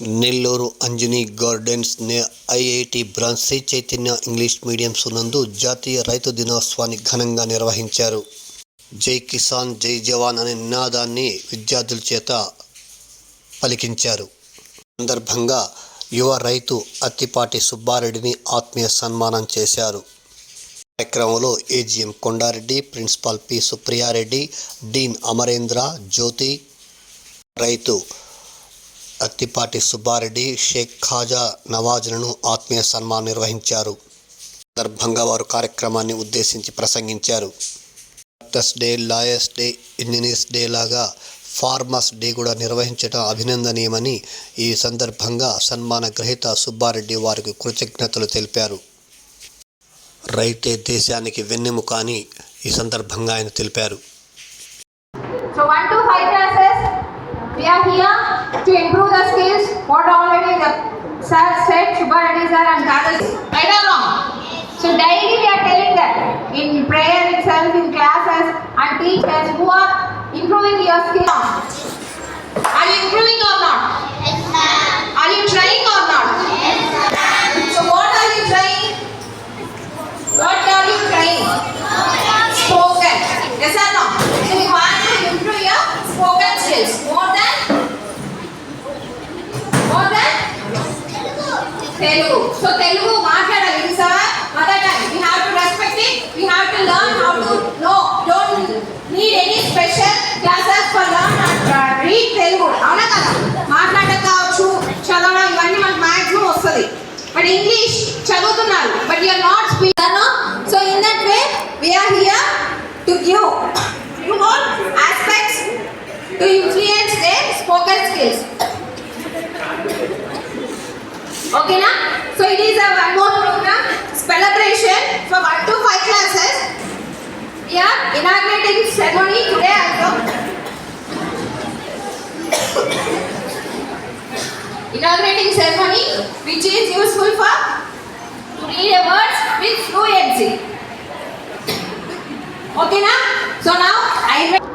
Nellore Anjani gardens IIT branch Sri Chaitanya English medium నందు జాతీయ రైతు దినోత్సవాన్ని ఘనంగా నిర్వహించారు. జై కిసాన్ జై జవాన్ అనే నినాదాన్ని విద్యార్థుల చేత పలికించారు. సందర్భంగా యువ రైతు అత్తిపాటి సుబ్బారెడ్డిని ఆత్మీయ సన్మానం చేశారు. కార్యక్రమంలో AGM Kondareddy principal P Supriyareddy dean Amarendra Jyothi రైతు అత్తిపాటి సుబ్బారెడ్డి షేక్ ఖాజా నవాజ్లను ఆత్మీయ సన్మానం నిర్వహించారు. సందర్భంగా వారు కార్యక్రమాన్ని ఉద్దేశించి ప్రసంగించారు. Doctors day lawyers day engineers day లాగా ఫార్మర్స్ డే కూడా నిర్వహించడం అభినందనీయమని ఈ సందర్భంగా సన్మాన గ్రహీత సుబ్బారెడ్డి వారికి కృతజ్ఞతలు తెలిపారు. రైతే దేశానికి వెన్నెముక అని ఈ సందర్భంగా ఆయన తెలిపారు. So one to five classes, we are here. To improve the skills what already the sir said, Shubha Reddy sir and others. Right or wrong? So daily we are telling that in prayer itself, in classes and teachers who are improving your skills. Are you improving or not? Are you trying or not? but English chadutunar, but you are not speaking. So in that way, we are here to give you all aspects to influence their spoken skills. Okay, na? So it is a one more program, celebration for one to five classes. We are inaugurating ceremony today also. Inaugurating ceremony which is useful for to read a words with fluency. Okay na? So now i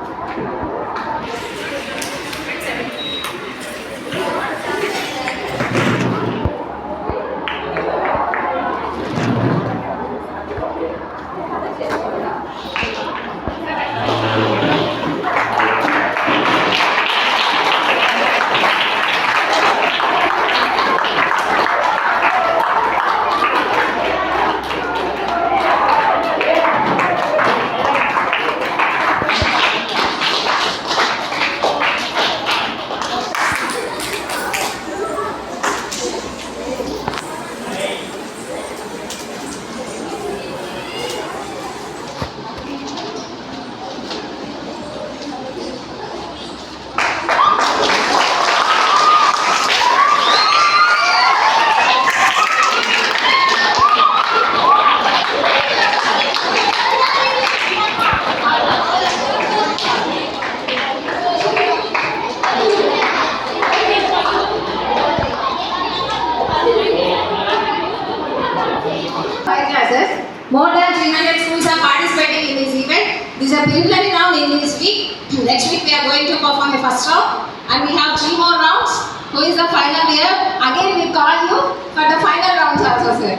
More than 300 schools are participating in this event. This is a preliminary round in this week. Next week we are going to perform a first round and we have three more rounds. Who is the final year? Again we call you for the final rounds also sir.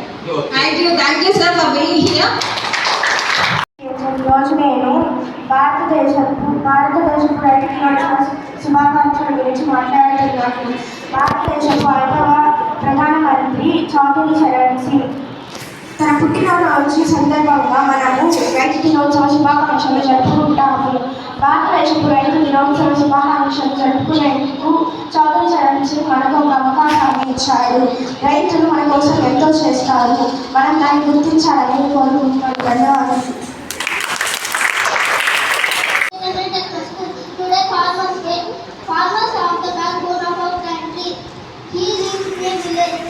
Thank you, thank you sir for being here. రోజు నేను భారతదేశపు భారతదేశపు రైతు దినోత్సవ శుభాకాంక్షల గురించి మాట్లాడుతున్నాను భారతదేశపు ఐదవ ప్రధానమంత్రి చౌదరి చరణ్ సింగ్ తన పుట్టినరోజు సందర్భంగా మనము రైతు దినోత్సవ శుభాకాంక్షలు జరుపుకుంటాము భారతదేశపు రైతు దినోత్సవ శుభాకాంక్షలు జరుపుకునేందుకు చౌదరి చరణ్ సింగ్ మనకు ఒక అవకాశాన్ని ఇచ్చాడు రైతులు మన కోసం ఎంతో చేస్తారు మనం దాన్ని గుర్తించాలని కోరుకుంటున్నాను ధన్యవాదాలు farmers day. Farmers are the backbone of our country. He lives in a village.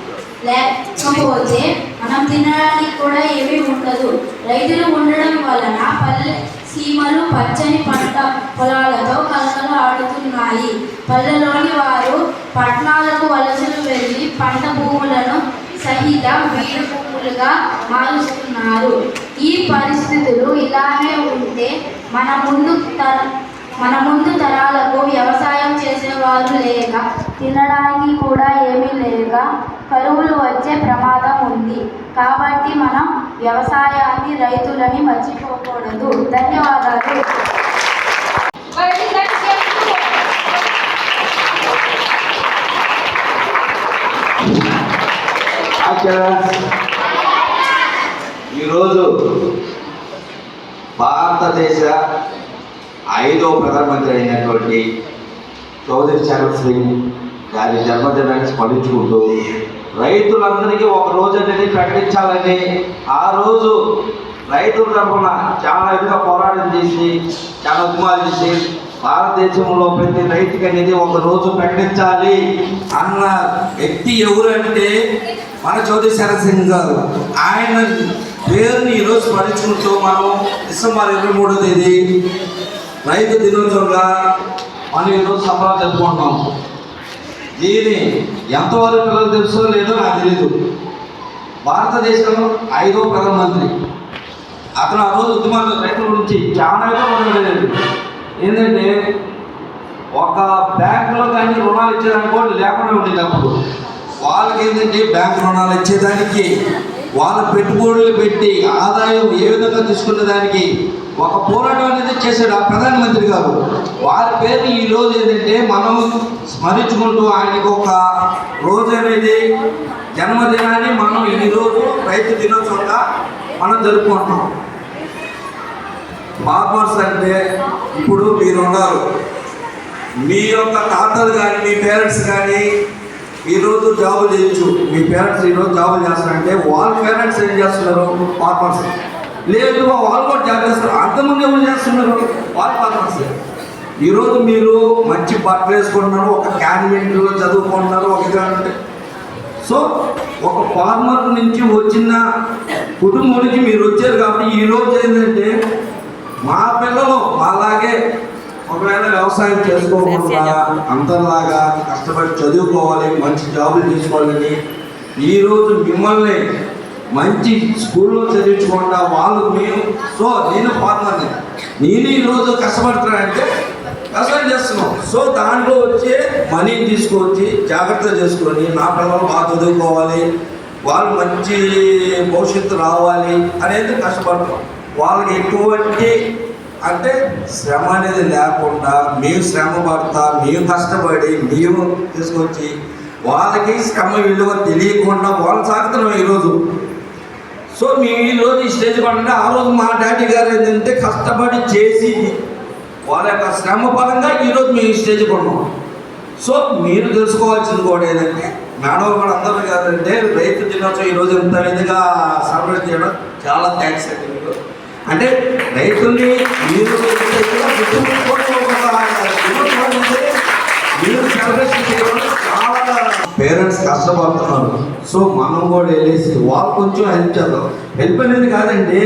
లేకపోతే మనం తినడానికి కూడా ఏమీ ఉండదు. రైతులు ఉండడం వలన పల్లె సీమలు పచ్చని పంట పొలాలతో కలకలు ఆడుతున్నాయి. పల్లెలోని వారు పట్టణాలకు వలసలు వెళ్ళి పంట భూములను సహిత వీడు భూములుగా మారుస్తున్నారు. ఈ పరిస్థితులు ఇలానే ఉంటే మన ముందు తర మన ముందు తరాలకు వ్యవసాయం చేసేవారు లేక తినడానికి కూడా ఏమీ లేక కరువులు వచ్చే ప్రమాదం ఉంది. కాబట్టి మనం వ్యవసాయాన్ని రైతులని మర్చిపోకూడదు. ధన్యవాదాలు. ఈరోజు భారతదేశ ఐదో ప్రధానమంత్రి అయినటువంటి చౌదరి చరణ్ సింగ్ గారి జన్మదినాన్ని స్మరించుకుంటూ రైతులందరికీ ఒక రోజు అనేది ప్రకటించాలని ఆ రోజు రైతుల తరఫున చాలా విధంగా పోరాటం చేసి చాలా ఉద్యమాలు చేసి భారతదేశంలో ప్రతి రైతుకి అనేది ఒక రోజు ప్రకటించాలి అన్న వ్యక్తి ఎవరంటే మన చౌదరి శరత్ సింగ్ గారు. ఆయన పేరుని ఈరోజు స్మరించుకుంటూ మనం డిసెంబర్ ఇరవై మూడో తేదీ రైతు దినోత్సవంగా మనం ఈరోజు సంబరాలు జరుపుకుంటున్నాం. దీని ఎంతవరకు పిల్లలు తెలుసో లేదో నాకు తెలీదు. భారతదేశంలో ఐదో ప్రధానమంత్రి అతను ఆ రోజు ఉద్యమాలు రైతుల గురించి చాలా ఉండలేదు ఏంటంటే ఒక బ్యాంకులో కానీ రుణాలు ఇచ్చేదానికి కూడా లేకుండా ఉండేటప్పుడు వాళ్ళకి ఏంటంటే బ్యాంక్ రుణాలు ఇచ్చేదానికి వాళ్ళ పెట్టుబడులు పెట్టి ఆదాయం ఏ విధంగా తీసుకున్న దానికి ఒక పోరాటం అనేది చేశాడు ఆ ప్రధానమంత్రి గారు. వారి పేరు ఈ రోజు ఏంటంటే మనం స్మరించుకుంటూ ఆయనకు ఒక రోజు అనేది జన్మదినాన్ని మనం ఈ రోజు రైతు దినోత్సవంగా మనం జరుపుకుంటాం ఫార్మర్స్ అంటే ఇప్పుడు మీరు ఉన్నారు. మీ యొక్క తాతలు కానీ మీ పేరెంట్స్ కానీ ఈరోజు జాబులు చేయొచ్చు. మీ పేరెంట్స్ ఈరోజు జాబులు చేస్తారంటే వాళ్ళ పేరెంట్స్ ఏం చేస్తున్నారు? ఫార్మర్స్ లేదు వాళ్ళు కూడా జాబ్ చేస్తారు అంతమంది ఎవరు చేస్తున్నారు? వాళ్ళ పార్ట్నర్స్ ఈరోజు మీరు మంచి బట్టలు వేసుకుంటున్నారు ఒక క్యాండిడేట్లో చదువుకుంటున్నారు ఒక అంటే సో ఒక ఫార్మర్ నుంచి వచ్చిన కుటుంబం నుంచి మీరు వచ్చారు కాబట్టి ఈ రోజు ఏంటంటే మా పిల్లలు అలాగే ఒకవేళ వ్యవసాయం చేసుకోకుండా అంతలాగా కష్టపడి చదువుకోవాలి మంచి జాబులు తీసుకోవాలని ఈరోజు మిమ్మల్ని మంచి స్కూల్లో చదివించకుండా వాళ్ళు మేము సో నేను ఫార్మర్ని నేను ఈరోజు కష్టపడుతున్నానంటే కష్టం చేస్తున్నాం. సో దాంట్లో వచ్చే మనీని తీసుకొచ్చి జాగ్రత్త చేసుకొని నా పిల్లలు బాగా చదువుకోవాలి వాళ్ళు మంచి భవిష్యత్తు రావాలి అనేది కష్టపడుతున్నాం. వాళ్ళకి ఎటువంటి అంటే శ్రమ అనేది లేకుండా మేము శ్రమ పడతా మేము కష్టపడి మేము తీసుకొచ్చి వాళ్ళకి శ్రమ విలువ తెలియకుండా వాళ్ళు సాగుతున్నాం ఈరోజు. సో మేము ఈ రోజు ఈ స్టేజ్ పడండి ఆ రోజు మా డాడీ గారు ఏంటంటే కష్టపడి చేసి వాళ్ళ యొక్క శ్రమ పరంగా ఈరోజు మేము ఈ స్టేజ్ పడినాం. సో మీరు తెలుసుకోవాల్సింది కూడా ఏంటంటే మేడం కూడా అందరూ కాదంటే రైతు దినోత్సవం ఈరోజు ఇంత విధంగా సెలబ్రేట్ చేయడం? చాలా థ్యాంక్స్ అండి మీకు. అంటే రైతుల్ని మీరు మీరు సెలబ్రేషన్ చేయడం చాలా పేరెంట్స్ కష్టపడుతున్నారు. సో మనం కూడా వెళ్ళేసి వాళ్ళు కొంచెం హెల్ప్ చేద్దాం. హెల్ప్ అనేది కాదండి.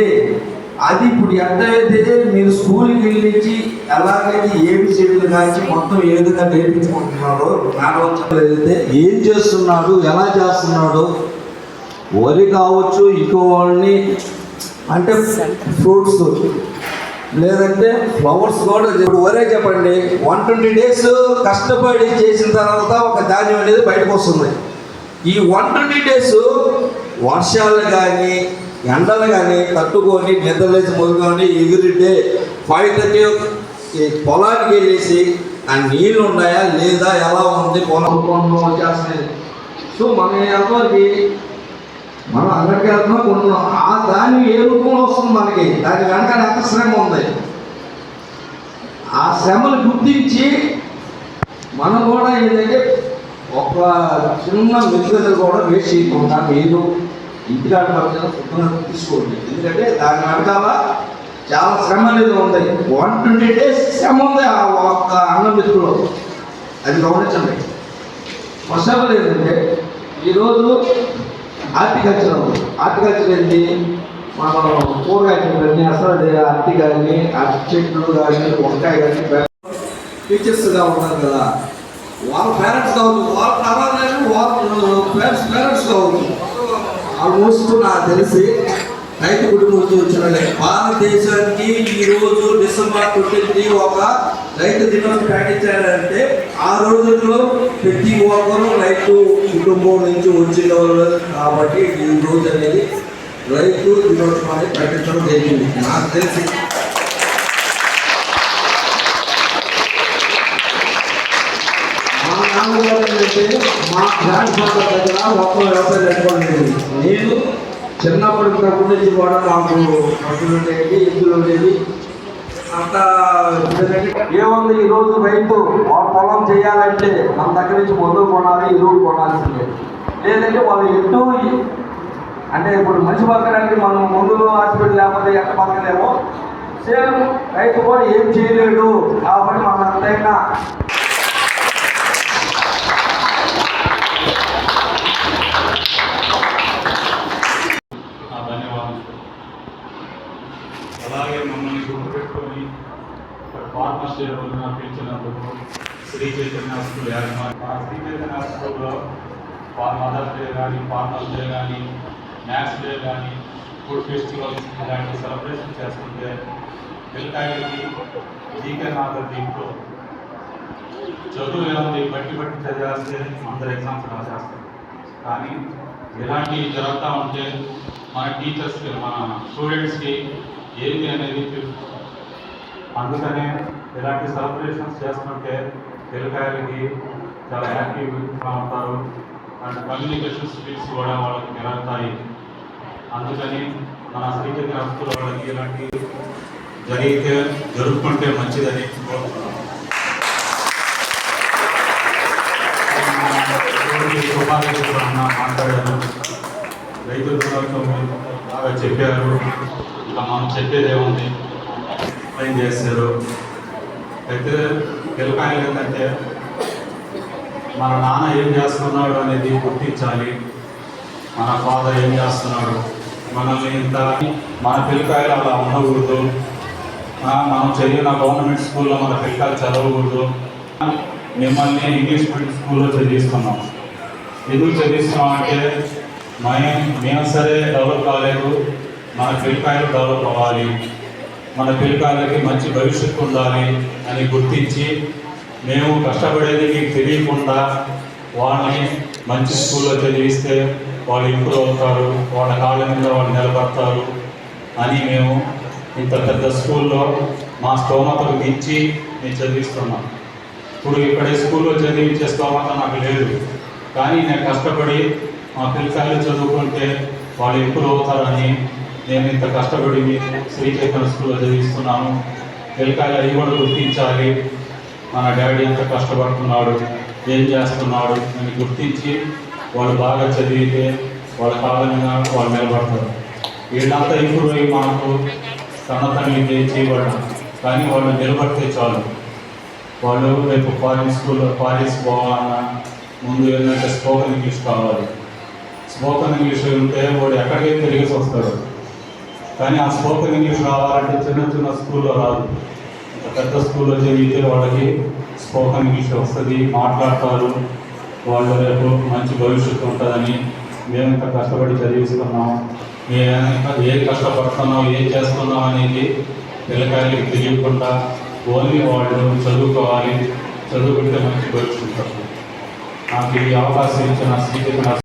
అది ఇప్పుడు ఎట్లయితే మీరు స్కూల్కి వెళ్ళించి ఎలాగైతే ఏమి చేయడం కాచి మొత్తం ఏ విధంగా నేర్పించుకుంటున్నారో నాటవచ్చే ఏం చేస్తున్నాడు ఎలా చేస్తున్నాడు? వరి కావచ్చు ఇంకో వాళ్ళని అంటే ఫ్రూట్స్ లేదంటే ఫ్లవర్స్ కూడా ఇప్పుడు వరే చెప్పండి. వన్ ట్వంటీ డేస్ కష్టపడి చేసిన తర్వాత ఒక ధాన్యం అనేది బయటకు వస్తుంది. ఈ వన్ ట్వంటీ డేస్ వర్షాలు కానీ ఎండలు కానీ తట్టుకొని నిద్రలేసి మొదలుకొని ఎగిరితే ఫైవ్ థర్టీ ఈ పొలానికి వెళ్ళేసి ఆ నీళ్ళు ఉన్నాయా లేదా ఎలా ఉంది పొలం పొలం వచ్చేస్తున్నాయి సో మన ఎంతవరకు మనం అందరికీ వెళ్తున్నాం కొంటున్నాం ఆ దాని ఏ రూపంలో వస్తుంది మనకి? దాని వెనక ఎంత శ్రమ ఉంది? ఆ శ్రమను గుర్తించి మనం కూడా ఏంటంటే ఒక చిన్న మెతుగదలు కూడా వేస్ట్ చేయకుండా మీరు ఇంటికాడ పక్కన శుభ్రంగా తీసుకోండి. ఎందుకంటే దాని వెనకాల చాలా శ్రమ అనేది ఉంది. వన్ ట్వంటీ డేస్ శ్రమ ఉంది ఆ ఒక్క అన్నం మెతుకులో అది గమనించండి. ఫస్ట్ ఆఫ్ ఆల్ ఏంటంటే ఈరోజు హార్టికల్చర్ హార్టికల్చర్ ఏంటి మనం కూరగాయలు అసలు అరటి కానీ అరటి చెట్లు కానీ వంకాయ కానీ టీచర్స్గా ఉన్నారు కదా. వాళ్ళ పేరెంట్స్ కావచ్చు వాళ్ళ తరాలు వాళ్ళ పేరెంట్స్ పేరెంట్స్ కావచ్చు ఆల్మోస్ట్ నాకు తెలిసి రైతు కుటుంబం నుంచి వచ్చిన భారతదేశానికి ఈరోజు డిసెంబర్ ట్వంటీ ఒక రైతు దినోత్సవం ప్రకటించారంటే ఆ రోజుల్లో ప్రతి ఒక్కరూ రైతు కుటుంబం నుంచి వచ్చిన వాళ్ళు కాబట్టి ఈ రోజు అనేది రైతు దినోత్సవాన్ని ప్రకటించడం జరిగింది. నాకు తెలిసి మా నాన్నగారు ఏంటంటే మా గ్రాండ్ ఫాదర్ దగ్గర మొత్తం వ్యవసాయం పెట్టుకోండి నేను చిన్నప్పటి నుంచి కూడా మాకు పశువులు ఉండేవి ఎద్దులు ఉండేవి. ఏముంది ఈ రోజు రైతు వాళ్ళ పొలం చేయాలంటే మన దగ్గర నుంచి మందులు కొనాలి ఎరువులు కొనాల్సిందే. లేదంటే వాళ్ళు ఎటు అంటే ఇప్పుడు మనిషి బతకడానికి మనం మందులు హాస్పిటల్ లేకపోతే ఎక్క పక్కలేమో సేమ్ రైతు కూడా ఏం చేయలేడు. కాబట్టి మనం పార్ట్నర్స్ రోజున పిలిచినందుకు శ్రీ చైతన్య స్కూల్ యాజమాన్యం ఆ శ్రీ చైతన్య స్కూల్లో మదర్స్ డే కానీ ఫార్మర్స్ డే కానీ మ్యాథ్స్ డే కానీ ఫుడ్ ఫెస్టివల్స్ ఇలాంటి సెలబ్రేషన్ చేస్తుంటే పిల్లకాయలకి జీకే నాగర్ దీంట్లో చదువు ఏముంది బట్టి బట్టి చదివేస్తే అందరు ఎగ్జామ్స్ రాసేస్తారు కానీ ఇలాంటి జరుగుతూ ఉంటే మన టీచర్స్కి మన స్టూడెంట్స్కి ఏంటి అనేది అందుకనే ఇలాంటి సెలబ్రేషన్స్ చేస్తుంటే పిల్లకాయలకి చాలా యాక్టివ్గా ఉంటారు. అండ్ కమ్యూనికేషన్ స్కిల్స్ కూడా వాళ్ళకి పెరుగుతాయి అందుకని మన శ్రీచక్ర హస్తుల వాళ్ళకి ఇలాంటి జరిగితే జరుపుకుంటే మంచిదని కోరుతున్నాను మాట్లాడారు. రైతుల బాగా చెప్పారు. ఇంకా మనం చెప్పేది ఏముంది? ఏం చేస్తారు అయితే పిల్లకాయలు ఏంటంటే మన నాన్న ఏం చేస్తున్నాడు అనేది గుర్తించాలి. మన ఫాదర్ ఏం చేస్తున్నాడు? మనల్ని ఇంత మన పిల్లకాయలు అలా ఉండకూడదు. మనం చదివిన గవర్నమెంట్ స్కూల్లో మన పిల్లకాయలు చదవకూడదు. మిమ్మల్ని ఇంగ్లీష్ మీడియం స్కూల్లో చదివిస్తున్నాం. ఎందుకు చదివిస్తున్నాం అంటే మేము మేము సరే డెవలప్ కాలేదు. మన పిల్లకాయలు డెవలప్ అవ్వాలి. మన పిల్లకాయలకి మంచి భవిష్యత్తు ఉండాలి అని గుర్తించి మేము కష్టపడేది మీకు తెలియకుండా వాళ్ళని మంచి స్కూల్లో చదివిస్తే వాళ్ళు ఇంప్రూవ్ అవుతారు వాళ్ళ కాళ్ళ మీద వాళ్ళు నిలబడతారు అని మేము ఇంత పెద్ద స్కూల్లో మా స్తోమతకు మించి మేము చదివిస్తున్నాం. ఇప్పుడు ఇక్కడ స్కూల్లో చదివించే స్తోమత నాకు లేదు. కానీ నేను కష్టపడి మా పిల్లకాయలు చదువుకుంటే వాళ్ళు ఇంప్రూవ్ అవుతారని నేను ఇంత కష్టపడి శ్రీ చైతన్య స్కూల్లో చదివిస్తున్నాను. పిల్లకాయలు అవి కూడా గుర్తించాలి? మన డాడీ ఎంత కష్టపడుతున్నాడు? ఏం చేస్తున్నాడు? అని గుర్తించి వాళ్ళు బాగా చదివితే వాళ్ళ కాళ్ళ వాళ్ళు నిలబడతారు. వీళ్ళంతా ఇంప్రూవ్ అయ్యి మనకు కన్న తల్లి చేయబడ్డాం కానీ వాళ్ళు నిలబడితే చాలు. వాళ్ళు రేపు ఫారిన్ స్కూల్లో ఫారిన్స్ పోవాలన్నా ముందు ఏంటంటే స్పోకన్ ఇంగ్లీష్ కావాలి. స్పోకన్ ఇంగ్లీష్ ఉంటే వాడు ఎక్కడికి తిరిగి వస్తాడు కానీ ఆ స్పోకెన్ ఇంగ్లీష్ రావాలంటే చిన్న చిన్న స్కూల్లో రాదు. పెద్ద స్కూల్లో చదివితే వాళ్ళకి స్పోకెన్ ఇంగ్లీష్ వస్తుంది మాట్లాడతారు. వాళ్ళు రేపు మంచి భవిష్యత్తు ఉంటుందని మేము కష్టపడి చదివిస్తున్నాం. మేము ఏ ఏం కష్టపడుతున్నాం ఏం చేస్తున్నాం అనేది పిల్లకాయలకి తెలియకుండా ఓన్లీ వాళ్ళు చదువుకోవాలి. చదువుకుంటే మంచి భవిష్యత్తు నాకు ఈ అవకాశం ఇచ్చిన శ్రీకృష్ణ